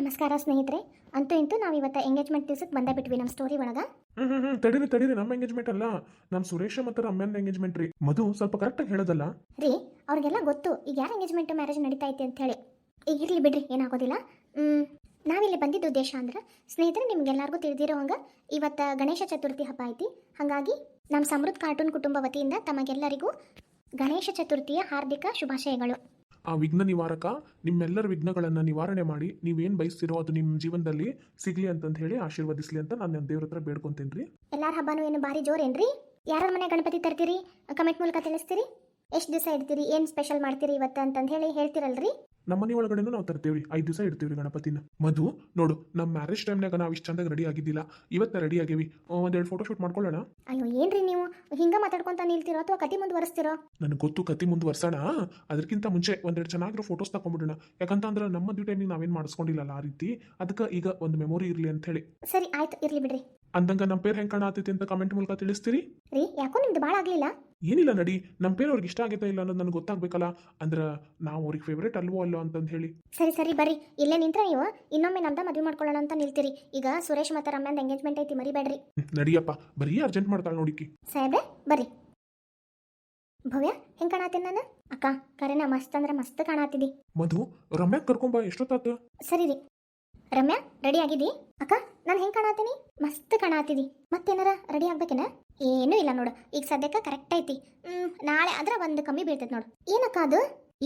ನಮಸ್ಕಾರ ಸ್ನೇಹಿತರೆ. ಅಂತೂ ಇಂತೂ ನಾವು ಇವತ್ತು ಎಂಗೇಜ್ಮೆಂಟ್ ದಿವಸಕ್ಕೆ ಬಂದೇ ಬಿಟ್ವಿ ನಮ್ಮ ಸ್ಟೋರಿ ಒಳಗೆ. ಹ್ಮ್ ಹ್ಮ್ ಹ್ಮ್. ತಡೀರಿ ತಡೀರಿ. ನಮ್ಮ ಎಂಗೇಜ್ಮೆಂಟ್ ಅಲ್ಲ. ನಮ್ಮ ಸುರೇಶ ಮತ್ತು ಅಮ್ಮನ ಎಂಗೇಜ್ಮೆಂಟ್ ರೀ. ಮಧು ಸ್ವಲ್ಪ ಕರೆಕ್ಟಾಗಿ ಹೇಳೋದಲ್ಲ? ರೀ ಅವ್ರಿಗೆಲ್ಲ ಗೊತ್ತು. ಈಗ ಯಾರ ಎಂಗೇಜ್ಮೆಂಟ್ ಮ್ಯಾರೇಜ್ ನಡೀತಾ ಐತೆ ಅಂತ ಹೇಳಿ. ಈಗ ಇರಲಿ ಬಿಡ್ರಿ ಏನಾಗೋದಿಲ್ಲ. ಹ್ಞೂ ನಾವಿಲ್ಲಿ ಬಂದಿದ್ದು ಉದ್ದೇಶ ಅಂದ್ರೆ ಸ್ನೇಹಿತರೆ ನಿಮ್ಗೆಲ್ಲರಿಗೂ ತಿಳಿದಿರೋ ಹಂಗೆ ಇವತ್ತು ಗಣೇಶ ಚತುರ್ಥಿ ಹಬ್ಬ ಐತಿ. ಹಾಗಾಗಿ ನಮ್ಮ ಸಮೃದ್ಧ ಕಾರ್ಟೂನ್ ಕುಟುಂಬ ವತಿಯಿಂದ ತಮಗೆಲ್ಲರಿಗೂ ಗಣೇಶ ಚತುರ್ಥಿಯ ಹಾರ್ದಿಕ ಶುಭಾಶಯಗಳು. ಆ ವಿಘ್ನ ನಿವಾರಕ ನಿಮ್ಮೆಲ್ಲರ ವಿಘ್ನಗಳನ್ನು ನಿವಾರಣೆ ಮಾಡಿ ನೀವೇನು ಬಯಸ್ತಿರೋ ಅದು ನಿಮ್ಮ ಜೀವನದಲ್ಲಿ ಸಿಗ್ಲಿ ಅಂತಂತ ಹೇಳಿ ಆಶೀರ್ವದಿಸ್ಲಿ ಅಂತ ನಾನು ನನ್ನ ದೇವ್ರ ಹತ್ರ ಬೇಡ್ಕೊಂತೀನಿ ರೀ ಎಲ್ಲಾರ ಹಬ್ಬನೂ ಏನು ಭಾರಿ ಜೋರೇನ್ರಿ? ಯಾರ ಮನೆ ಗಣಪತಿ ತರ್ತೀರಿ? ಕಮೆಂಟ್ ಮೂಲಕ ತಿಳಿಸ್ತೀರಿ? ಎಷ್ಟು ದಿವಸ ಇಡ್ತೀರಿ? ಏನು ಸ್ಪೆಷಲ್ ಮಾಡ್ತೀರಿ ಇವತ್ತು ಅಂತಂದು ಹೇಳಿ ಹೇಳ್ತಿರಲ್ರಿ. ನಮ್ಮ ಮನೆ ಒಳಗಡೆನೂ ನಾವು ತರ್ತೇವ್ರಿ. ರೀ ಐದು ದಿವಸ ಇಡ್ತೀವಿ ಗಣಪತಿನ. ಮಧು ನೋಡು ನಮ್ಮ ಮ್ಯಾರೇಜ್ ಟೈಮ್ನಾಗ ನಾವು ಇಷ್ಟು ಚಂದಾಗ ರೆಡಿ ಆಗಿದ್ದಿಲ್ಲ. ಇವತ್ತು ರೆಡಿ ಆಗೇವಿ. ಒಂದೆರಡು ಫೋಟೋ ಶೂಟ್ ಮಾಡ್ಕೊಳ್ಳೋಣ? ಅಯ್ಯೋ ಏನ್ರಿ ನೀವು? ಹಿಂಗ ಮಾತಾಡ್ಕೊಂತ ನಿಲ್ತಿರೋ ಅಥವಾ ಕತಿ ಮುಂದುವರಿಸ್ತಿರೋ? ನನಗೆ ಗೊತ್ತು ಕತಿ ಮುಂದುವರ್ಸೋಣ. ಅದಕ್ಕಿಂತ ಮುಂಚೆ ಒಂದೆರಡು ಚೆನ್ನಾಗಿರೋ ಫೋಟೋಸ್ ತಗೊಂಡ್ಬಿಡೋಣ ಯಾಕಂತಂದ್ರೆ ನಮ್ಮ ಟೈಮಿಗೆ ನಾವೇನು ಮಾಡಿಸ್ಕೊಂಡಿಲ್ಲಲ್ಲ ಆ ರೀತಿ. ಅದಕ್ಕೆ ಈಗ ಒಂದು ಮೆಮೊರಿ ಇರಲಿ ಅಂತ ಹೇಳಿ. ಸರಿ ಆಯ್ತು. ಇರ್ಲಿ ಬಿಡ್ರಿ. ಅಂದಂಗ ನಮ್ಮ ಪೇರ್ ಹೆಂಗೆ ಕಾಣತೈತಿ ಅಂತ ಕಮೆಂಟ್ ಮೂಲಕ ತಿಳಿಸ್ತೀರಿ? ರೀ ಯಾಕೋ ನಿಮ್ದು ಭಾಳ ಆಗ್ಲಿಲ್ಲ? ಏನಿಲ್ಲ ನಡಿ ನಮ್ಮ ಪೇರ್ ಅವ್ರಿಗೆ ಇಷ್ಟ ಆಗೈತಾ ಇಲ್ಲ ಅನ್ನೋದು ನನಗೆ ಗೊತ್ತಾಗಬೇಕಲ್ಲ ಅಂದ್ರೆ ನಾವು ಅವ್ರಿಗೆ ಫೇವ್ರೇಟ್ ಅಲ್ವೋ ಅಲ್ಲೋ ಅಂತಂದು ಹೇಳಿ. ಸರಿ ಸರಿ ಬರ್ರಿ ಇಲ್ಲೇ ನಿಂತ್ರೆ ನೀವು ಇನ್ನೊಮ್ಮೆ ನಮ್ದ ಮದುವೆ ಮಾಡ್ಕೊಳ್ಳೋಣ ಅಂತ ನಿಲ್ತೀರಿ. ಈಗ ಸುರೇಶ್ ಮತ್ತು ರಮ್ಯಾಂದ್ ಎಂಗೇಜ್ಮೆಂಟ್ ಐತಿ ಮರಿಬೇಡ್ರಿ. ನಡಿಯಪ್ಪ ಬರೀ ಅರ್ಜೆಂಟ್ ಮಾಡ್ತಾಳೆ ನೋಡಿಕಿ ಸಾಹೇಬ್ರೆ ಬರ್ರಿ. ಭವ್ಯ ಹೆಂಗ್ ಕಾಣಾತೀನಿ ನಾನು? ಅಕ್ಕ ಕರೆನ ಮಸ್ತ್ ಅಂದ್ರೆ ಮಸ್ತ್ ಕಾಣಾತಿದಿ ಮಧು ರಮ್ಯಾಕ್ ಕರ್ಕೊಂಬ ಎಷ್ಟೊತ್ತಾತ? ಸರಿ ರೀ. ರಮ್ಯಾ ರೆಡಿ ಆಗಿದಿ ಅಕ್ಕ, ನಾನು ಹೆಂಗ್ ಕಾಣತೀನಿ? ಮಸ್ತ್ ಕಾಣತ್ತಿದಿ ಮತ್ತೇನಾರ ರೆಡಿ ಆಗ್ಬೇಕೇನ? ಏನೂ ಇಲ್ಲ ನೋಡು. ಈಗ ಸದ್ಯಕ್ಕೆ ಕರೆಕ್ಟ್ ಐತಿ. ಹ್ಮ್, ನಾಳೆ ಆದ್ರೆ ಒಂದು ಕಮ್ಮಿ ಬೀಳ್ತೈತೆ ನೋಡು. ಏನಕ್ಕ ಅದು?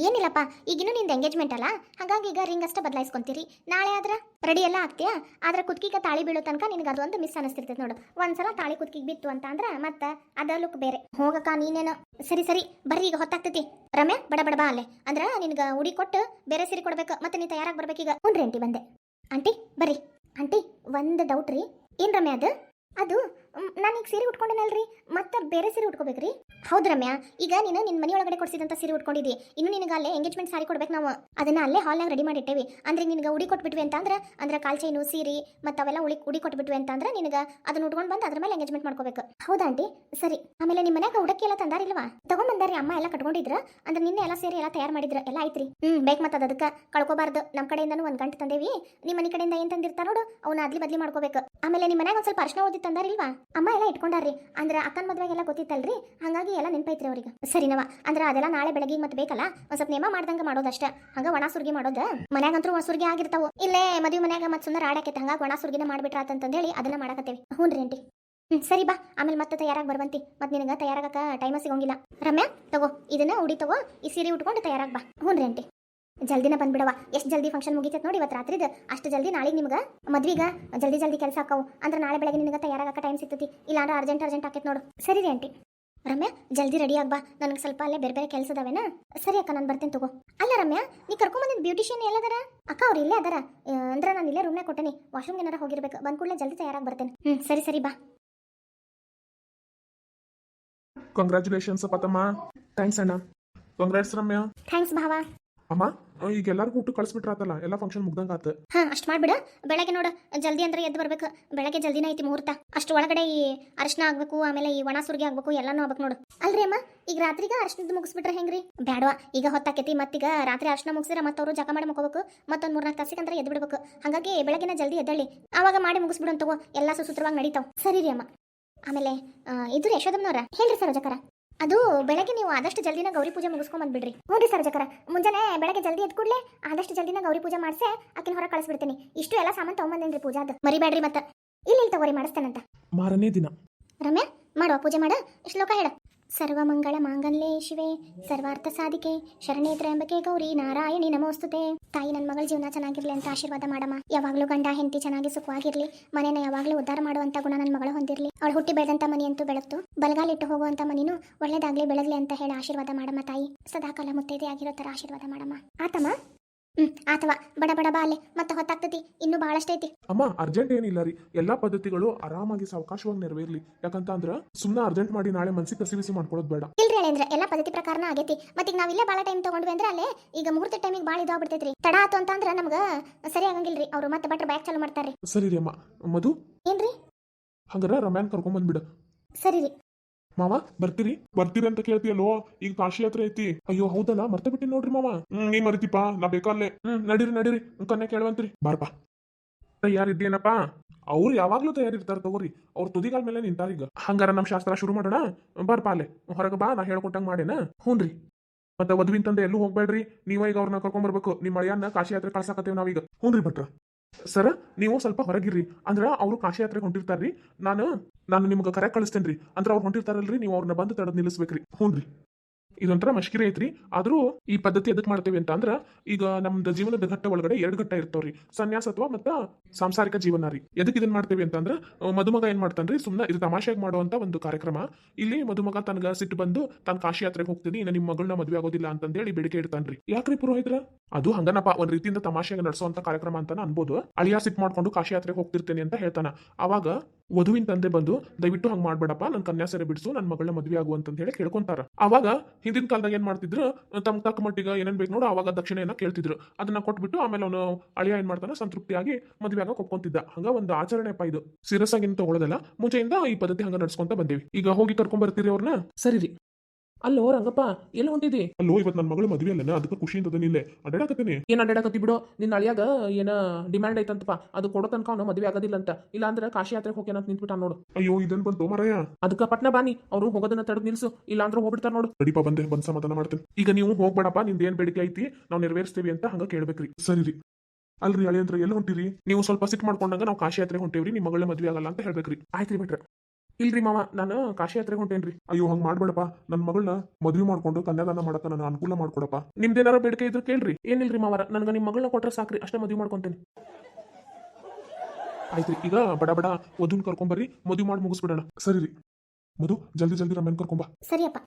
ಏನಿಲ್ಲಪ್ಪ, ಈಗಿನ್ನೂ ನಿಂದು ಎಂಗೇಜ್ಮೆಂಟ್ ಅಲ್ಲ? ಹಾಗಾಗಿ ಈಗ ರಿಂಗ್ ಅಷ್ಟೇ ಬದಲಾಯಿಸ್ಕೊಂತೀರಿ. ನಾಳೆ ಆದ್ರೆ ರೆಡಿ ಎಲ್ಲ ಆಗ್ತೀಯಾ? ಆದ್ರೆ ಕುತ್ಕಿಗೆ ತಾಳಿ ಬೀಳೋ ತನಕ ನಿನಗೆ ಅದೊಂದು ಮಿಸ್ ಅನಿಸ್ತಿರ್ತೈತೆ ನೋಡು. ಒಂದ್ಸಲ ತಾಳಿ ಕುತ್ಕಿಗೆ ಬಿತ್ತು ಅಂತ ಅಂದ್ರೆ ಮತ್ತೆ ಅದ ಲುಕ್ ಬೇರೆ. ಹೋಗಕ್ಕ, ನೀನೇನು? ಸರಿ ಸರಿ, ಬರ್ರಿ, ಈಗ ಹೊತ್ತಾಗ್ತೈತಿ. ರಮ್ಯಾ, ಬಡ ಬಡ ಬಾ ಅಲ್ಲೇ. ಅಂದ್ರೆ ನಿನಗೆ ಉಡಿ ಕೊಟ್ಟು ಬೇರೆ ಸೀರೆ ಕೊಡ್ಬೇಕು. ಮತ್ತೆ ನೀ ತಯಾರಾಗಿ ಬರ್ಬೇಕೀಗ. ಹ್ಞೂ ರೆಂಟಿ ಬಂದೆ. ಆಂಟಿ ಬರ್ರಿ. ಆಂಟಿ ಒಂದು ಡೌಟ್ ರೀ. ಏನು ರಮ್ಯಾ ಅದು? ಅದು ನಾನು ಈಗ ಸೀರೆ ಉಟ್ಕೊಂಡೇನಲ್ರಿ. ಮತ್ತೆ ಬೇರೆ ಸೀರೆ ಉಟ್ಕೋಬೇಕ್ರಿ. ಹೌದು ರಮ್ಯಾ, ಈಗ ನೀನು ನಿನ್ನ ಮನೆಯೊಳಗಡೆ ಕೊಡಿಸಿದಂಥ ಸೀರೆ ಉಟ್ಕೊಂಡಿದ್ದಿ. ಇನ್ನು ನಿನಗೆ ಅಲ್ಲೇ ಎಂಗೇಜ್ಮೆಂಟ್ ಸಾರಿ ಕೊಡ್ಬೇಕು ನಾವು. ಅದನ್ನ ಅಲ್ಲೇ ಹಾಲ್ನಾಗ ರೆಡಿ ಮಾಡಿಟ್ಟೇವಿ. ಅಂದ್ರೆ ನಿನಗೆ ಉಡಿ ಕೊಟ್ಬಿಟ್ವಿ ಅಂತ ಅಂದ್ರೆ ಕಾಲ್ ಚೈನು, ಸೀರೆ, ಮತ್ತು ಅವೆಲ್ಲ ಉಳಿ ಉಡಿ ಕೊಟ್ಬಿಟ್ವಿ ಅಂತ ಅಂದ್ರೆ ನಿನಗೆ ಅದನ್ನ ಉಟ್ಕೊಂಡು ಬಂದು ಅದ್ರ ಮೇಲೆ ಎಂಗೇಜ್ಮೆಂಟ್ ಮಾಡ್ಕೋಬೇಕು. ಹೌದಾ ಆಂಟಿ? ಸರಿ. ಆಮೇಲೆ ನಿಮ್ಮ ಮನ್ಯಾಗ ಉಡಕ್ಕೆ ಎಲ್ಲ ತಂದಾರಿಲ್ವಾ? ತಗೊಂಡ್ಬಂದಾರಿ ಅಮ್ಮ ಎಲ್ಲ ಕಟ್ಕೊಂಡಿದ್ರ. ಅಂದ್ರೆ ನಿನ್ನೆ ಎಲ್ಲ ಸೀರೆ ಎಲ್ಲ ತಯಾರು ಮಾಡಿದ್ರ ಎಲ್ಲ ಐತ್ರಿ ಹ್ಮ್, ಬೇಕು ಮತ್ತೆ ಅದಕ್ಕೆ ಕಳ್ಕೊಬಾರ್ದು. ನಮ್ಮ ಕಡೆಯಿಂದನು ಒಂದು ಗಂಟೆ ತಂದೇವಿ. ನಿಮ್ಮ ಮನೆ ಕಡೆಯಿಂದ ಏನ್ ತಂದಿರ್ತಾರ ನೋಡು. ಅವನ್ನ ಅದ್ಲಿ ಬದ್ಲಿ ಮಾಡ್ಕೋಬೇಕು. ಆಮೇಲೆ ನಿಮ್ಮ ಮನ್ಯಾಗ ಒಂದ್ ಸ್ವಲ್ಪ ಅರ್ಶನ ಓದಿ ತಂದಾರಿಲ್ವಾ? ಅಮ್ಮ ಎಲ್ಲ ಇಟ್ಕೊಂಡಾರ್ರಿ. ಅಂದ್ರೆ ಅಕ್ಕನ ಮದ್ವೆಗೆಲ್ಲ ಗೊತ್ತಿತ್ತಲ್ರಿ? ಹಂಗಾಗಿ ಎಲ್ಲ ನೆನಪೈತ್ರಿ ಅವ್ರಿಗೆ. ಸರಿನವ ಅಂದ್ರೆ ಅದೆಲ್ಲ ನಾಳೆ ಬೆಳಗ್ಗೆ ಮತ್ತೆ ಬೇಕಲ್ಲ? ಒಂದ್ ಸ್ವಲ್ಪ ನೇಮ ಮಾಡ್ದಂಗ ಮಾಡೋದಷ್ಟೇ. ಹಂಗ ಒಣ ಸುರ್ಗಿ ಮಾಡೋದ? ಮನ್ಯಾಗಂತೂ ಸುರ್ಗಿ ಆಗಿರ್ತಾವು. ಇಲ್ಲೇ ಮದುವೆ ಮನ್ಯಾಗ ಮತ್ತೆ ಸುಂದರ ಆಡಾಕೈತೆ ಹಂಗಾಗಿ ಒಣ ಸುರ್ಗಿನ ಮಾಡ್ಬಿಟ್ರ ಅಂತಂದೇಳಿ ಅದನ್ನ ಮಾಡಕತ್ತೇವಿ. ಹ್ಞೂ ರೀ ಆಂಟಿ ಸರಿ ಬಾ. ಆಮೇಲೆ ಮತ್ತೆ ತಯಾರಾಗಿ ಬರ್ಬಂತಿ ಮತ್ತೆ ನಿನಗೆ ತಯಾರಾಗಕ ಟೈಮ ಸಿಗೋಂಗಿಲ್ಲ. ರಮ್ಯಾ, ತಗೋ, ಇದನ್ನ ಉಡಿ ತಗೋ. ಈ ಸೀರೆ ಉಟ್ಕೊಂಡು ತಯಾರಾಗಿ ಬಾ. ಹ್ಞೂ ರೀ ಆಂಟಿ. ಜಲ್ದಿನ ಬಂದ್ಬಿಡವ ಎಷ್ಟು ಜಲ್ದಿ ಫಂಕ್ಷನ್ ಮುಗಿತೈತೆ ನೋಡಿ ಇವತ್ತು ರಾತ್ರಿದು. ಅಷ್ಟು ಜಲ್ದಿ ನಾಳೆಗೆ ನಿಮ್ಗೆ ಮದ್ವಿಗ ಜಲ್ದಿ ಜಲ್ದಿ ಕೆಲಸ ಆಕಾವು ಅಂದ್ರೆ ನಾಳೆ ಬೆಳಗ್ಗೆ ನಿನಗೆ ತಯಾರಾಗಕ್ಕೆ ಟೈಮ್ ಸಿಗ್ತೈತಿ. ಇಲ್ಲ ಅಂದ್ರೆ ಅರ್ಜೆಂಟ್ ಅರ್ಜೆಂಟ್ ಹಾಕೈತೆ ನೋಡು. ಸರಿ ರೀ ಆಂಟಿ ರಮ್ಯಾ ಜಲ್ದಿ ರೆಡಿ ಆಗ್ಬಾ. ನನಗೆ ಸ್ವಲ್ಪ ಅಲ್ಲೇ ಬೇರೆ ಬೇರೆ ಕೆಲಸ ಅದಾವೇನಾ? ಸರಿ ಅಕ್ಕ ನಾನು ಬರ್ತೀನಿ ತಗೋ. ಅಲ್ಲ ರಮ್ಯಾ ನೀ ಕರ್ಕೊಂಬಂದಿದ್ದು ಬ್ಯೂಟಿಷಿಯನ್ ಎಲ್ಲದರ ಅಕ್ಕ ಅವ್ರು ಇಲ್ಲೇ ಅದಾರ. ಅಂದ್ರೆ ನಾನು ಇಲ್ಲೇ ರೂಮ್ನಾಗ ಕೊಟ್ಟೇನಿ. ವಾಶ್ರೂಮ್ ಏನಾರ ಹೋಗಿರ್ಬೇಕು. ಬಂದ ಕೂಡಲೇ ಜಲ್ದಿ ತಯಾರಾಗಿ ಬರ್ತೇನೆ. ಹ್ಞೂ ಸರಿ ಸರಿ ಬಾ. ಕಂಗ್ರ್ಯಾಚುಲೇಷನ್ಸ್ ಪತಮ್ಮ. ಥ್ಯಾಂಕ್ಸ್ ಅಣ್ಣ. ಕಂಗ್ರಾಟ್ಸ್ ರಮ್ಯಾ. ಥ್ಯಾಂಕ್ಸ್ ಭಾವ. ಅಮ್ಮ ಈಗ ಎಲ್ಲರಿಗೂ ಊಟ ಕಳಿಸ್ಬಿಟ್ರಾತಲ್ಲ ಎಲ್ಲ ಫಂಕ್ಷನ್ ಮುಗ್ದಂಗ ಆತ. ಹಾ, ಅಷ್ಟು ಮಾಡ್ಬಿಡ. ಬೆಳಗ್ಗೆ ನೋಡು, ಜಲ್ದಿ ಅಂದ್ರೆ ಎದ್ದು ಬರ್ಬೇಕು. ಬೆಳಗ್ಗೆ ಜಲ್ದಿನ ಐತಿ ಮುಹೂರ್ತ. ಅಷ್ಟು ಒಳಗಡೆ ಈ ಅರಿಶಿನ ಆಗ್ಬೇಕು, ಆಮೇಲೆ ಈ ಒಣ ಸುರ್ಗಿ ಆಗ್ಬೇಕು, ಎಲ್ಲಾನು ಆಗ್ಬೇಕು ನೋಡು. ಅಲ್ರಿ ಅಮ್ಮ, ಈಗ ರಾತ್ರಿಗ ಅರಿಶಿನದ ಮುಗಿಸ್ಬಿಟ್ರೆ ಹೆಂಗ್ರಿ? ಬ್ಯಾಡವಾ, ಈಗ ಹೊತ್ತಾಕೈತಿ, ಮತ್ತೀಗ ರಾತ್ರಿ ಅರ್ಶನ ಮುಗಿಸಿದ್ರೆ ಮತ್ತೆ ಅವರು ಜಕ ಮಾಡಿ ಮುಕೋಬೇಕು ಮತ್ತೊಂದು ಮೂರ್ನಾಲ್ಕು ತಾಸಿಗೆ ಅಂದ್ರೆ ಎದ್ದು ಬಿಡ್ಬೇಕು. ಹಾಗಾಗಿ ಬೆಳಗ್ಗೆನ ಜಲ್ದಿ ಎದ್ದಳ್ಳಿ ಆವಾಗ ಮಾಡಿ ಮುಗಿಸ್ಬಿಡು ತಗೋ. ಎಲ್ಲ ಸುಸೂತ್ರವಾಗಿ ನಡೀತಾವ್. ಸರಿ ರೀ ಅಮ್ಮ. ಆಮೇಲೆ ಇದು ಯಶೋದಮ್ನವ್ರ ಹೇಳ್ರಿ ಸರೋಜಕರ. ಅದು ಬೆಳಗ್ಗೆ ನೀವು ಆದಷ್ಟು ಜಲ್ದಿನ ಗೌರಿ ಪೂಜೆ ಮುಗಿಸ್ಕೊಂಡ್ ಬಂದ್ಬಿಡ್ರಿ. ಹ್ಞೂ ರೀ ಸರೋಜಕರ ಮುಂಜಾನೆ ಬೆಳಗ್ಗೆ ಜಲ್ದಿ ಎದ್ದು ಕೂಡಲೇ ಆದಷ್ಟು ಜಲ್ದಿನ ಗೌರಿ ಪೂಜೆ ಮಾಡಿಸೆ ಆಕಿನ ಹೊರ ಕಳಿಸ್ಬಿಡ್ತೀನಿ. ಇಷ್ಟು ಎಲ್ಲ ಸಾಮಾನು ತೊಗೊಂಬಂದೇನ್ರಿ ಪೂಜಾ ಅದು ಮರಿಬೇಡ್ರಿ ಮತ್ತೆ. ಇಲ್ಲಿ ಇಲ್ಲಿ ತಗೋರಿ ಮಾಡಿಸ್ತೇನಂತ. ಮಾರನೇ ದಿನ. ರಮ್ಯಾ ಮಾಡುವ ಪೂಜೆ ಮಾಡ. ಶ್ಲೋಕ ಹೇಳ. ಸರ್ವಮಂಗಳ ಮಾಂಗಲ್ಯೇ ಶಿವೆ, ಸರ್ವಾರ್ಥ ಸಾಧಿಕೆ ಶರಣೆ ತ್ರ್ಯಂಬಕೆ ಗೌರಿ, ನಾರಾಯಣಿ ನಮೋಸ್ತುತೆ. ತಾಯಿ, ನನ್ನ ಮಗಳ ಜೀವನ ಚೆನ್ನಾಗಿರ್ಲಿ ಅಂತ ಆಶೀರ್ವಾದ ಮಾಡಮ್ಮ. ಯಾವಾಗಲೂ ಗಂಡ, ಹೆಂಡತಿ ಚೆನ್ನಾಗಿ ಸುಖವಾಗಿರ್ಲಿ. ಮನೆನ ಯಾವಾಗಲೂ ಉದ್ಧಾರ ಮಾಡುವಂತ ಗುಣ ನನ್ನ ಮಗಳು ಹೊಂದಿರಲಿ. ಅವಳು ಹುಟ್ಟಿ ಬೆಳೆದಂತ ಮನೆಯಂತೂ ಬೆಳಗ್ತು. ಬಲಗಾಲಿಟ್ಟು ಹೋಗುವಂತ ಮನೇನು ಒಳ್ಳೇದಾಗ್ಲಿ, ಬೆಳಗ್ಲಿ ಅಂತ ಹೇಳಿ ಆಶೀರ್ವಾದ ಮಾಡಮ್ಮ ತಾಯಿ. ಸದಾಕಾಲ ಮುತ್ತೈದೆ ಆಗಿರೋ ತರ ಆಶೀರ್ವಾದ ಮಾಡಮ್ಮ. ಆತಮ್ಮ? ಹ್ಮ್ ಆತವ. ಬಡ ಬಡ ಬಾ ಅಲ್ಲೇ. ಮತ್ತೆ ಹೊತ್ತಾಗ್ತತಿ. ಇನ್ನೂ ಬಹಳಷ್ಟೈತಿ ಅಮ್ಮ ಅರ್ಜೆಂಟ್ ಏನಿಲ್ಲ ರೀ. ಎಲ್ಲಾ ಪದ್ಧತಿಗಳು ಆರಾಮಾಗಿ ಸಾವಕಾಶವಾಗಿ ನೆರವೇರ್ಲಿ. ಯಾಕಂತ ಅಂದ್ರ ಸುಮ್ಮನೆ ಅರ್ಜೆಂಟ್ ಮಾಡಿ ನಾಳೆ ಮನ್ಸಿಗೆ ಕಸಿವಿಸಿ ಮಾಡ್ಕೊಳೋದು ಮಾಡ್ಕೊಳ್ಳೋದು ಬೇಡ. ಇಲ್ರಿ ಅಂದ್ರೆ ಎಲ್ಲಾ ಪದ್ಧತಿ ಪ್ರಕಾರನ ಆಗೈತಿ. ಮತ್ತೆ ಈಗ ನಾವಿಲ್ಲೇ ಭಾಳ ಟೈಮ್ ತಗೊಂಡ್ವಿ ಅಂದ್ರೆ ಅಲ್ಲೇ ಈಗ ಮುಹೂರ್ತ ಟೈಮಿಗೆ ಭಾಳ ಇದಾಗ್ಬಿಡ್ತೈತ್ರಿ ತಡ ಆತು ಅಂತ ಅಂದ್ರೆ ನಮ್ಗೆ ಸರಿ ಆಗಂಗಿಲ್ರಿ. ಅವ್ರು ಮತ್ತೆ ಬಟ್ರ ಬ್ಯಾಗ್ ಚಾಲು ಮಾಡ್ತಾರ್ರಿ. ಸರಿ ರೀ ಅಮ್ಮ. ಮಧು? ಏನ್ರಿ? ಹಂಗಾರ ರಮ್ಯಾನ್ ಕರ್ಕೊಂಡ್ ಬಂದ್ಬಿಡ. ಸರಿ ರೀ. ಮಾವ? ಬರ್ತೀರಿ? ಬರ್ತೀರಿ ಅಂತ ಕೇಳ್ತೀಯಲ್ಲೋ? ಈಗ ಕಾಶಿ ಯಾತ್ರೆ ಐತಿ. ಅಯ್ಯೋ ಹೌದಲ್ಲ? ಮರ್ತ ಬಿಟ್ಟಿ ನೋಡ್ರಿ ಮಾವ. ಹ್ಮ್ ನೀ ಮರಿತಿಪ್ಪ. ನಾ ಬೇಕಲ್ಲೇ. ಹ್ಮ್ ನಡೀರಿ ನಡೀರಿ. ಕನ್ನೆ ಕೇಳುವಂತ್ರಿ. ಬಾರಪ್ಪ. ತಯಾರಿದ್ದೇನಪ್ಪ? ಅವ್ರು ಯಾವಾಗ್ಲೂ ತಯಾರಿರ್ತಾರ ತಗೋರಿ. ಅವ್ರ ತುದಿಗಾಲ ಮೇಲೆ ನಿಂತಾರ ಈಗ. ಹಂಗಾರ ನಮ್ ಶಾಸ್ತ್ರ ಶುರು ಮಾಡೋಣ? ಬರ್ಪಾ ಅಲ್ಲೇ. ಹೊರಗೆ ಬಾ ನಾ ಹೇಳ್ಕೊಟ್ಟಂಗ್ ಮಾಡೇನ? ಹ್ಞೂನ್ರಿ ಮತ್ತೆ ವಧುವಿನ ತಂದೆ ಎಲ್ಲೂ ಹೋಗ್ಬೇಡ್ರಿ. ನೀವ ಈಗ ಅವ್ರನ್ನ ಕರ್ಕೊಂಡ್ ಬರ್ಬೇಕು ನಿಮ್ಮ ಮಳೆಯನ್ನ ಕಾಶಿ ಯಾತ್ರೆ ಕಳ್ಸಾಕತ್ತೇವ್ ನಾವೀಗ. ಹ್ಞೂನ್ರಿ ಭಟ್ರ. ಸರ್, ನೀವು ಸ್ವಲ್ಪ ಹೊರಗಿರ್ರಿ. ಅಂದ್ರೆ ಅವರು ಕಾಶಿ ಯಾತ್ರೆಗೆ ಹೊಂಟಿರ್ತಾರ್ರಿ. ನಾನು ನಾನು ನಿಮ್ಗೆ ಕರೆ ಕಳಿಸ್ತೇನ್ರಿ. ಅಂದ್ರೆ ಅವ್ರು ಹೊಂಟಿರ್ತಾರಲ್ರಿ, ನೀವು ಅವ್ರನ್ನ ಬಂದು ತಡೆದು ನಿಲ್ಲಿಸ್ಬೇಕ್ರಿ. ಹ್ಞೂನ್ರಿ ಇದೊಂಥರ ಮಷ್ಕಿರಿ ಐತ್ರಿ ಆದ್ರೂ ಈ ಪದ್ಧತಿ ಎದಕ್ ಮಾಡ್ತೇವೆ ಅಂತ ಅಂದ್ರ ಈಗ ನಮ್ದು ಜೀವನದ ಘಟ್ಟ ಒಳಗಡೆ ಎರಡು ಘಟ್ಟ ಇರ್ತಾವ್ರಿ. ಸನ್ಯಾಸತ್ವ ಮತ್ತ ಸಾಂಸಾರಿಕ ಜೀವನ ರೀ. ಎದಕ್ ಇದನ್ ಮಾಡ್ತೇವೆ ಅಂತಂದ್ರ ಮದುಮಗ ಏನ್ ಮಾಡ್ತಾನ್ರಿ? ಸುಮ್ಮನೆ ಇದು ತಮಾಷೆಗೆ ಮಾಡುವಂತ ಒಂದು ಕಾರ್ಯಕ್ರಮ. ಇಲ್ಲಿ ಮಧುಮಗ ತನಗ ಸಿಟ್ಟು ಬಂದು ತನ್ನ ಕಾಶಿ ಯಾತ್ರೆಗೆ ಹೋಗ್ತೀನಿ, ಇನ್ನು ನಿಮ್ಮ ಮಗಳನ್ನ ಮದುವೆ ಆಗೋದಿಲ್ಲ ಅಂತಂದೇಳಿ ಬೇಡಿಕೆ ಇಡ್ತಾನ್ರಿ. ಯಾಕ್ರಿ ಪುರೋಹಿತ್ರ? ಅದು ಹಂಗನಪ್ಪ, ಒಂದ್ ರೀತಿಯಿಂದ ತಮಾಷೆಗೆ ನಡೆಸುವಂತ ಕಾರ್ಯಕ್ರಮ ಅಂತಾನೆ ಅನ್ಬೋದು. ಅಳಿಯ ಸಿಟ್ ಮಾಡ್ಕೊಂಡು ಕಾಶಿ ಯಾತ್ರೆಗೆ ಹೋಗ್ತಿರ್ತೇನೆ ಅಂತ ಹೇಳ್ತಾನ. ಅವಾಗ ವಧುವಿನ ತಂದೆ ಬಂದು, ದಯವಿಟ್ಟು ಹಂಗ್ ಮಾಡ್ಬೇಡಪ್ಪ ನನ್ನ ಕನ್ಯಾಸರೆ ಬಿಡಿಸು ನನ್ನ ಮಗಳನ್ನ ಮದುವೆ ಆಗುವಂತ ಹೇಳಿ ಕೇಳ್ಕೊಂತಾರ. ಅವಾಗ ಹಿಂದಿನ ಕಾಲದಾಗ ಏನು ಮಾಡ್ತಿದ್ರು? ತಮ್ಮ ತಕ್ಕ ಮಟ್ಟಿಗೆ ಏನೇನು ಬೇಕು ನೋಡು, ಅವಾಗ ದಕ್ಷಿಣೆಯನ್ನ ಕೇಳ್ತಿದ್ರು. ಅದನ್ನ ಕೊಟ್ಬಿಟ್ಟು ಆಮೇಲೆ ಅವನು ಅಳಿಯ ಏನು ಮಾಡ್ತಾನೆ? ಸಂತೃಪ್ತಿಯಾಗಿ ಮದುವೆ ಆಗ ಒಪ್ಕೊಂತಿದ್ದ ಹಂಗ ಒಂದು ಆಚರಣೆ ಅಪ್ಪ ಇದು. ಸಿರಸಾಗಿನ ತಗೊಳ್ಳೋದಲ್ಲ ಮುಂಚೆಯಿಂದ ಈ ಪದ್ಧತಿ ಹಂಗ ನಡ್ಸ್ಕೊಂತ ಬಂದೇವಿ. ಈಗ ಹೋಗಿ ಕರ್ಕೊಂಡ್ ಬರ್ತೀರಿ ಅವ್ರನ್ನ ಸರಿ ರೀ. ಅಲ್ಲೋ ರಂಗಪ್ಪ ಎಲ್ಲಿ ಹೊಂಟಿದಿ? ಅಲ್ಲೋ ಇವತ್ತು ನನ್ನ ಮಗಳು ಮದುವೆ ಅಲ್ಲ ಅದಕ್ಕೆ ಖುಷಿಯಿಂದ ಇಲ್ಲೇ ಅಡ್ಡಾಡಕತ್ತೀನಿ. ಏನ್ ಅಡ್ಡಾಡಕತ್ತಿ ಬಿಡು. ನಿನ್ನ ಅಳಿಯಾಗ ಏನ ಡಿಮ್ಯಾಂಡ್ ಐತಂತಪ್ಪ. ಅದು ಕೊಡೋ ತನಕ ಅವನು ಮದುವೆ ಆಗೋದಿಲ್ಲ ಅಂತ ಇಲ್ಲ ಅಂದ್ರೆ ಕಾಶಿ ಯಾತ್ರೆಗೆ ಹೋಗ್ಯಾನ ಅಂತ ನಿಂತ್ಬಿಟ್ಟ ನೋಡು. ಅಯ್ಯೋ ಇದನ್ ಬಂದು ಮಾರಾಯ. ಅದಕ್ಕೆ ಪಟ್ನ ಬಾನಿ ಅವರು ಹೋಗೋದನ್ನ ತಡೆದು ನಿಲ್ಸು. ಇಲ್ಲ ಅಂದ್ರೆ ಹೋಗ್ಬಿಡ್ತಾರ ನೋಡು. ನಡಿಪ ಬಂದೆ. ಬಂದ್ ಸಮಾಧಾನ ಮಾಡ್ತೀನಿ. ಈಗ ನೀವು ಹೋಗ್ಬೇಡಪ್ಪ. ನಿಂದ ಏನ್ ಬೇಡಿಕೆ ಐತಿ? ನಾವು ನೆರವೇರಿಸ್ತೀವಿ ಅಂತ ಹಂಗ ಕೇಳ್ಬೇಕ್ರಿ. ಸರಿ ರೀ. ಅಲ್ರಿ ಅಳಿಯಂದ್ರೆ ಎಲ್ಲಿ ಹೊಂಟಿರಿ? ನೀವು ಸ್ವಲ್ಪ ಸಿಟ್ ಮಾಡ್ಕೊಂಡಾಗ ನಾವು ಕಾಶಿ ಯಾತ್ರೆ ಹೊಂಟೇವ್ರಿ. ನಿಮ್ಮ ಮಗಳ ಮದುವೆ ಆಗಲ್ಲ ಅಂತ ಹೇಳ್ಬೇಕ್ರಿ. ಆಯ್ತ್ರಿ ಬಿಟ್ರೆ. ಇಲ್ರಿ ಮಾವ ನಾನು ಕಾಶಿ ಯಾತ್ರೆಗೆ ಹೊಂಟೇನ್ರಿ. ಅಯ್ಯೋ ಹಂಗ್ ಮಾಡ್ಬೇಡಪ್ಪ. ನನ್ನ ಮಗಳನ್ನ ಮದುವೆ ಮಾಡ್ಕೊಂಡು ಕನ್ಯಾದಾನ ಮಾಡಕ್ಕ ನಾನು ಅನುಕೂಲ ಮಾಡ್ಕೊಡಪ್ಪ. ನಿಮ್ದೇನಾರ ಬೇಡಿಕೆ ಇದ್ರೆ ಕೇಳ್ರಿ. ಏನಿಲ್ರಿ ಮಾವರ ನನಗೆ ನಿಮ್ಮ ಮಗಳನ್ನ ಕೊಟ್ರೆ ಸಾಕ್ರಿ ಅಷ್ಟೇ ಮದುವೆ ಮಾಡ್ಕೊಂತೇನೆ. ಆಯ್ತ್ರಿ ಈಗ ಬಡ ಬಡ ವಧುನ್ ಕರ್ಕೊಂಬರ್ರಿ ಮದುವೆ ಮಾಡಿ ಮುಗಿಸ್ಬಿಡೋಣ. ಸರಿ ರೀ ಮಧು ಜಲ್ದಿ ಜಲ್ದಿ ರಮ್ಯಾನ್ ಕರ್ಕೊಂಬ ಸರಿಯಪ್ಪ.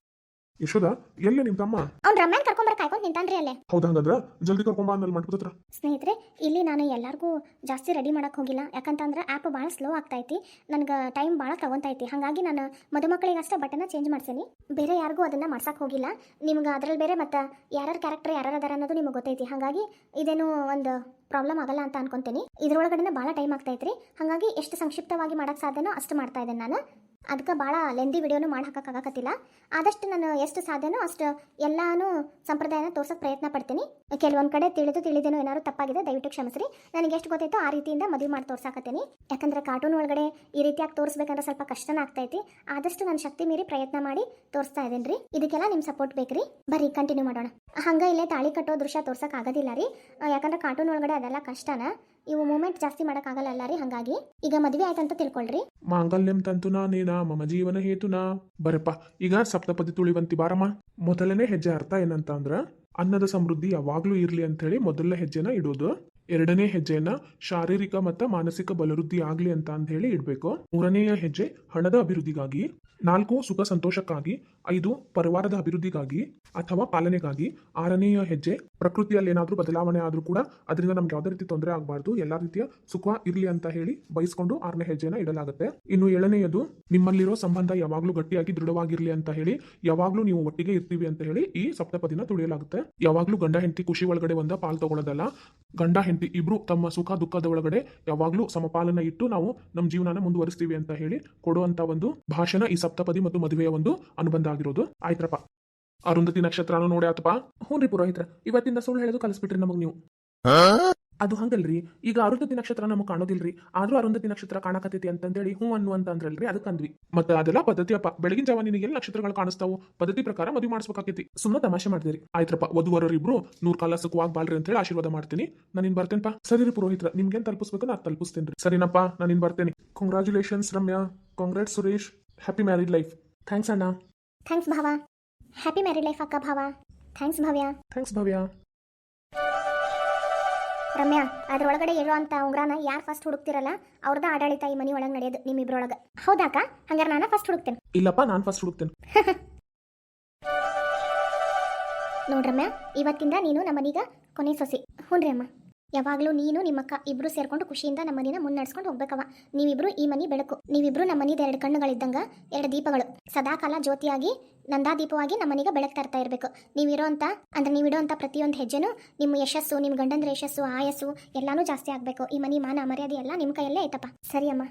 ಯಶೋದ ಎಲ್ಲೇ ನಿಮ್ ತಮ್ಮ? ಅವ್ನ ರಮ್ಯಾನ್ ಕರ್ಕೊಂಬರ ಕಾಯ್ಕೊಂಡ್ ನಿಂತಾನ್ರಿ ಅಲ್ಲೇ. ಹೌದಾ ಹಂಗಂದ್ರ? ಜಲ್ದಿ ಕರ್ಕೊಂಬ ಅಂದಲ್ಲಿ ಹತ್ರ ಸ್ನೇಹಿತರೆ ಇಲ್ಲಿ ನಾನು ಎಲ್ಲಾರ್ಗೂ ಜಾಸ್ತಿ ರೆಡಿ ಮಾಡಕ್ ಹೋಗಿಲ್ಲ. ಯಾಕಂತಂದ್ರೆ ಆ್ಯಪ್ ಭಾಳ ಸ್ಲೋ ಆಗ್ತೈತಿ. ನನಗೆ ಟೈಮ್ ಭಾಳ ತಗೊಂತೈತಿ. ಹಾಗಾಗಿ ನಾನು ಮದುಮಕ್ಕಳಿಗೆ ಅಷ್ಟೇ ಬಟನ್ ಚೇಂಜ್ ಮಾಡ್ಸೇನಿ. ಬೇರೆ ಯಾರಿಗೂ ಅದನ್ನ ಮಾಡ್ಸಕ್ ಹೋಗಿಲ್ಲ. ನಿಮ್ಗೆ ಅದ್ರಲ್ಲಿ ಬೇರೆ ಮತ್ತೆ ಯಾರ್ಯಾರ ಕ್ಯಾರೆಕ್ಟರ್ ಯಾರ್ಯಾರ ಅದಾರ ಅನ್ನೋದು ನಿಮಗೆ ಗೊತ್ತೈತಿ. ಹಾಗಾಗಿ ಇದೇನು ಒಂದು ಪ್ರಾಬ್ಲಮ್ ಆಗಲ್ಲ ಅಂತ ಅನ್ಕೊಂತೀನಿ. ಇದ್ರೊಳಗಡೆ ಭಾಳ ಟೈಮ್ ಆಗ್ತೈತ್ರಿ. ಹಾಗಾಗಿ ಎಷ್ಟು ಸಂಕ್ಷಿಪ್ತವಾಗಿ ಮಾಡಕ್ ಸಾಧ್ಯನೋ ಅಷ್ಟು ಮಾಡ್ತಾ ಇದ್ದೇನೆ ನಾನು. ಅದಕ್ಕೆ ಭಾಳ ಲೆಂದಿ ವಿಡಿಯೋನು ಮಾಡಿ ಹಾಕೋಕ್ಕಾಗತ್ತಿಲ್ಲ ಆದಷ್ಟು ನಾನು ಎಷ್ಟು ಸಾಧ್ಯನೋ ಅಷ್ಟು ಎಲ್ಲಾನು ಸಂಪ್ರದಾಯನ ತೋರ್ಸೋಕೆ ಪ್ರಯತ್ನ ಪಡ್ತೀನಿ. ಕೆಲವೊಂದು ಕಡೆ ತಿಳಿದು ತಿಳಿದೇನೋ ಏನಾದ್ರು ತಪ್ಪಾಗಿದೆ ದಯವಿಟ್ಟು ಕ್ಷಮಿಸ್ರಿ. ನನಗೆ ಎಷ್ಟು ಗೊತ್ತೈತೋ ಆ ರೀತಿಯಿಂದ ಮದುವೆ ಮಾಡಿ ತೋರ್ಸಾಕತ್ತೀನಿ. ಯಾಕಂದ್ರೆ ಕಾರ್ಟೂನ್ ಒಳಗಡೆ ಈ ರೀತಿಯಾಗಿ ತೋರಿಸ್ಬೇಕಂದ್ರೆ ಸ್ವಲ್ಪ ಕಷ್ಟನ ಆಗ್ತೈತಿ. ಆದಷ್ಟು ನನ್ನ ಶಕ್ತಿ ಮೀರಿ ಪ್ರಯತ್ನ ಮಾಡಿ ತೋರಿಸ್ತಾ ಇದ್ದೀನಿ ರೀ? ಇದಕ್ಕೆಲ್ಲ ನಿಮ್ಮ ಸಪೋರ್ಟ್ ಬೇಕ್ರಿ ಬರ್ರಿ ಕಂಟಿನ್ಯೂ ಮಾಡೋಣ. ಹಂಗೆ ಇಲ್ಲೇ ತಾಳಿ ಕಟ್ಟೋ ದೃಶ್ಯ ತೋರ್ಸೋಕ್ಕಾಗೋದಿಲ್ಲ ರೀ. ಆ, ಯಾಕಂದ್ರೆ ಕಾರ್ಟೂನ್ ಒಳಗಡೆ ಅದೆಲ್ಲ ಕಷ್ಟನ? ಇವು ಮೂಮೆಂಟ್ ಜಾಸ್ತಿ ಮಾಡೋಕ್ಕಾಗಲ್ಲ ರೀ ಹಾಗಾಗಿ ಈಗ ಮದುವೆ ಆಯ್ತಂತ ತಿಳ್ಕೊಳ್ರಿ. ಮಾಂಗಲ್ಯಂ ತಂತುನಾ ನೀನಾ ಮಮ ಜೀವನ ಹೇತುನಾ ಬರಪ್ಪ, ಈಗ ಸಪ್ತಪದಿ ತುಳಿವಂತಿ ಬಾರಮ್ಮ. ಮೊದಲನೇ ಹೆಜ್ಜೆ ಅರ್ಥ ಏನಂತ ಅಂದ್ರ, ಅನ್ನದ ಸಮೃದ್ಧಿ ಯಾವಾಗ್ಲೂ ಇರ್ಲಿ ಅಂತ ಹೇಳಿ ಮೊದಲನೇ ಹೆಜ್ಜೆನ ಇಡೋದು. ಎರಡನೇ ಹೆಜ್ಜೆಯನ್ನ ಶಾರೀರಿಕ ಮತ್ತು ಮಾನಸಿಕ ಬಲವೃದ್ಧಿ ಆಗ್ಲಿ ಅಂತ ಅಂತ ಹೇಳಿ ಇಡಬೇಕು. ಮೂರನೆಯ ಹೆಜ್ಜೆ ಹಣದ ಅಭಿವೃದ್ಧಿಗಾಗಿ. ನಾಲ್ಕು, ಸುಖ ಸಂತೋಷಕ್ಕಾಗಿ. ಐದು ಪರಿವಾರದ ಅಭಿವೃದ್ಧಿಗಾಗಿ ಅಥವಾ ಪಾಲನೆಗಾಗಿ ಆರನೆಯ ಹೆಜ್ಜೆ ಪ್ರಕೃತಿಯಲ್ಲಿ ಏನಾದರೂ ಬದಲಾವಣೆ ಆದರೂ ಕೂಡ ಅದರಿಂದ ನಮ್ಗೆ ಯಾವುದೇ ರೀತಿ ತೊಂದರೆ ಆಗಬಾರ್ದು. ಎಲ್ಲ ರೀತಿಯ ಸುಖ ಇರಲಿ ಅಂತ ಹೇಳಿ ಬಯಸ್ಕೊಂಡು ಆರನೇ ಹೆಜ್ಜೆನ ಇಡಲಾಗುತ್ತೆ. ಇನ್ನು ಏಳನೆಯದು, ನಿಮ್ಮಲ್ಲಿರೋ ಸಂಬಂಧ ಯಾವಾಗಲೂ ಗಟ್ಟಿಯಾಗಿ ದೃಢವಾಗಿರಲಿ ಅಂತ ಹೇಳಿ, ಯಾವಾಗಲೂ ನೀವು ಒಟ್ಟಿಗೆ ಇರ್ತೀವಿ ಅಂತ ಹೇಳಿ ಈ ಸಪ್ತಪದಿನ ತುಳಿಯಲಾಗುತ್ತೆ. ಯಾವಾಗಲೂ ಗಂಡ, ಹೆಂಡತಿ ಖುಷಿ ಒಳಗಡೆ ಒಂದ ಪಾಲ್ ತಗೊಳ್ಳೋದಲ್ಲ ಗಂಡ, ಹೆಂಡತಿ ಇಬ್ರು ತಮ್ಮ ಸುಖ, ದುಃಖದ ಒಳಗಡೆ ಯಾವಾಗಲೂ ಸಮಪಾಲನ ಇಟ್ಟು ನಾವು ನಮ್ಮ ಜೀವನನ ಮುಂದುವರಿಸ್ತೀವಿ ಅಂತ ಹೇಳಿ ಕೊಡುವಂತ ಒಂದು ಭಾಷಣ ಈ ಸಪ್ತಪದಿ ಮತ್ತು ಮದುವೆಯ ಒಂದು ಅನುಬಂಧ ಆಗಿರೋದು? ಆಯ್ತ್ರಪ್ಪ. ಅರುಂಧತಿ ನಕ್ಷತ್ರನೂ ನೋಡಿ ಆತಪ್ಪ ಹ್ಞೂ ರೀ ಪುರೋಹಿತ್ರ, ಇವತ್ತಿಂದ ಸುಳ್ಳು ಹೇಳೋದು ಕಲಿಸ್ಬಿಟ್ರಿ ನಮಗೆ ನೀವು. ಅದು ಹಂಗಲ್ರಿ, ಈಗ ಅರುಂಧತಿ ನಕ್ಷತ್ರ ನಮಗೆ ಕಾಣೋದಿಲ್ರಿ, ಆದ್ರೂ ಅರುಂಧತಿ ನಕ್ಷತ್ರ ಕಾಣಕತ್ತೈತಿ ಅಂತಂದೇಳಿ ಹ್ಞೂ ಅನ್ನು ಅಂತ ಅಂದ್ರಲ್ರಿ ಅದಕ್ಕೆ ಅಂದ್ವಿ. ಮತ್ತೆ ಅದೆಲ್ಲ ಪದ್ಧತಿಯಪ್ಪ ಬೆಳಗಿನ ಜಾವ ನಿನಗೆ ಎಲ್ಲ ನಕ್ಷತ್ರಗಳು ಕಾಣಿಸ್ತಾವು, ಪದ್ಧತಿ ಪ್ರಕಾರ ಮದುವೆ ಮಾಡಿಸ್ಬೇಕಾಕೈತಿ. ಸುಮ್ಮನೆ ತಮಾಷೆ ಮಾಡ್ತೀರಿ. ಆಯ್ತ್ರಪ್ಪ, ವಧುವರರಿಬ್ರು ನೂರ್ ಕಾಲ ಸುಖವಾಗಿ ಬಾಳ್ರಿ ಅಂತ ಹೇಳಿ ಆಶೀರ್ವಾದ ಮಾಡ್ತೀನಿ. ನಾನು ಇನ್ ಬರ್ತೇನಪ್ಪ ಸರಿ ರೀ ಪುರೋಹಿತ್ರ, ನಿಮ್ಗೇನ್ ತಲುಪಿಸ್ಬೇಕು ನಾನು ತಲುಪಿಸ್ತೇನೆ ಸರಿನಪ್ಪ ನಾನು ಇನ್ ಬರ್ತೇನೆ. Congratulations Ramya. Congrats Suresh. Happy married life thanks ಅಣ್ಣ. ಥ್ಯಾಂಕ್ಸ್ ಭಾವ ಹ್ಯಾಪಿ ಮ್ಯಾರಿಡ್ ಲೈಫ್ ಅಕ್ಕ ಭಾವ ಥ್ಯಾಂಕ್ಸ್ ಭವ್ಯ ಥ್ಯಾಂಕ್ಸ್ ಭವ್ಯ ರಮ್ಯಾ ಅದ್ರೊಳಗಡೆ ಅಂತ ಉಂಗ್ರಾನ ಯಾರು ಫಸ್ಟ್ ಹುಡುಕ್ತಿರಲ್ಲ ಅವ್ರದ ಆಡಳಿತ ಈ ಮನಿ ಒಳಗೆ ನಡೆಯೋದು ನಿಮ್ಮಿಬ್ರೊಳಗೆ ಹೌದಾಕ ಹಂಗಾರೆ ನಾನು ಫಸ್ಟ್ ಹುಡುಕ್ತೇನೆ. ಇಲ್ಲಪ್ಪ ನಾನು ಫಸ್ಟ್ ಹುಡುಕ್ತೇನೆ. ನೋಡ್ರಮ್ಮ ಇವತ್ತಿಂದ ನೀನು ನಮ್ಮನೀಗ ಕೊನೆ ಸೊಸಿ. ಹ್ಞೂ ಅಮ್ಮ. ಯಾವಾಗಲೂ ನೀನು ನಿಮ್ಮಕ್ಕ ಇಬ್ರು ಸೇರ್ಕೊಂಡು ಖುಷಿಯಿಂದ ನಮ್ಮ ಮನಿನ ಮುನ್ನಡೆಸ್ಕೊಂಡು ಹೋಗ್ಬೇಕವ ನೀವಿಬ್ರು ಈ ಮನಿ ಬೆಳಕು. ನೀವಿಬ್ರು ನಮ್ಮ ಮನಿದ ಎರಡು ಕಣ್ಣುಗಳಿದ್ದಂಗ ಎರಡು ದೀಪಗಳು. ಸದಾಕಾಲ ಜ್ಯೋತಿಯಾಗಿ, ನಂದಾದೀಪವಾಗಿ ನಮ್ಮ ಮನಿಗೆ ಬೆಳಕು ತರ್ತಾ ಇರಬೇಕು. ನೀವಿರೋಂಥ ಅಂದ್ರೆ ನೀವಿಡೋಂಥ ಪ್ರತಿಯೊಂದು ಹೆಜ್ಜೆನೂ ನಿಮ್ಮ ಯಶಸ್ಸು, ನಿಮ್ಮ ಗಂಡಂದ್ರ ಯಶಸ್ಸು, ಆಯಸ್ಸು ಎಲ್ಲಾನು ಜಾಸ್ತಿ ಆಗಬೇಕು. ಈ ಮನಿ ಮಾನ ಮರ್ಯಾದೆ ಎಲ್ಲ ನಿಮ್ಮ ಕೈಯಲ್ಲೇ ಐತಪ್ಪ. ಸರಿ ಅಮ್ಮ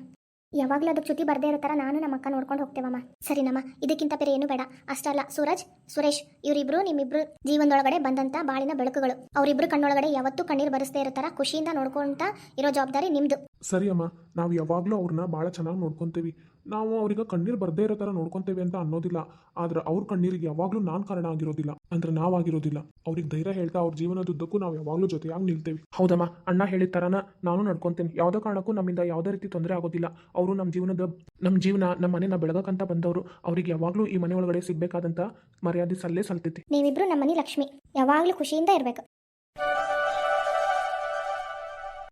ಯಾವಾಗ್ಲೂ ಅದಕ್ಕೆ ಚ್ಯುತಿ ಬರ್ದೇ ಇರೋ ಥರ ನಾನು ನಮ್ಮ ಅಕ್ಕ ನೋಡ್ಕೊಂಡು ಹೋಗ್ತೇವಮ್ಮ. ಸರಿನಮ್ಮ ಇದಕ್ಕಿಂತ ಬೇರೆ ಏನು ಬೇಡ. ಅಷ್ಟಲ್ಲ ಸೂರಜ್, ಸುರೇಶ್, ಇವರಿಬ್ರು ನಿಮ್ಮಿಬ್ರು ಜೀವನದೊಳಗಡೆ ಬಂದಂತ ಬಾಳಿನ ಬೆಳಕುಗಳು. ಅವರಿಬ್ರು ಕಣ್ಣೊಳಗಡೆ ಯಾವತ್ತೂ ಕಣ್ಣೀರು ಬರಿಸದೇ ಇರೋ ಥರ ಖುಷಿಯಿಂದ ನೋಡ್ಕೊಂತ ಇರೋ ಜವಾಬ್ದಾರಿ ನಿಮ್ದು. ಸರಿ ಅಮ್ಮ, ನಾವು ಯಾವಾಗಲೂ ಅವ್ರನ್ನ ಬಹಳ ಚೆನ್ನಾಗಿ ನೋಡ್ಕೊಂತೀವಿ. ನಾವು ಅವ್ರಿಗೆ ಕಣ್ಣೀರು ಬರ್ದೇ ಇರೋ ಥರ ನೋಡ್ಕೊತೇವೆ ಅಂತ ಅನ್ನೋದಿಲ್ಲ. ಆದ್ರೆ ಅವ್ರ ಕಣ್ಣೀರಿಗೆ ಯಾವಾಗಲೂ ನಾನು ಕಾರಣ ಆಗಿರೋದಿಲ್ಲ. ಅಂದ್ರೆ ನಾವಾಗಿರೋದಿಲ್ಲ ಅವ್ರಿಗೆ ಧೈರ್ಯ ಹೇಳ್ತಾ ಅವ್ರ ಜೀವನದುದ್ದಕ್ಕೂ ನಾವು ಯಾವಾಗಲೂ ಜೊತೆಯಾಗಿ ನಿಲ್ತೇವೆ. ಹೌದಮ್ಮ, ಅಣ್ಣ ಹೇಳಿದ ಥರನ ನಾನು ನಡ್ಕೊಂತೇನೆ. ಯಾವುದೇ ಕಾರಣಕ್ಕೂ ನಮ್ಮಿಂದ ಯಾವುದೇ ರೀತಿ ತೊಂದರೆ ಆಗೋದಿಲ್ಲ. ಅವರು ನಮ್ಮ ಜೀವನದ ನಮ್ಮ ಜೀವನ ನಮ್ಮ ಮನೆನ ಬೆಳಗಕ್ಕಂತ ಬಂದವರು. ಅವ್ರಿಗೆ ಯಾವಾಗಲೂ ಈ ಮನೆ ಒಳಗಡೆ ಸಿಗ್ಬೇಕಾದಂತ ಮರ್ಯಾದೆ ಸಲ್ಲೇ ಸಲ್ತೈತಿ. ನೀವಿಬ್ರು ನಮ್ಮ ಮನೆ ಲಕ್ಷ್ಮಿ. ಯಾವಾಗಲೂ ಖುಷಿಯಿಂದ ಇರ್ಬೇಕು.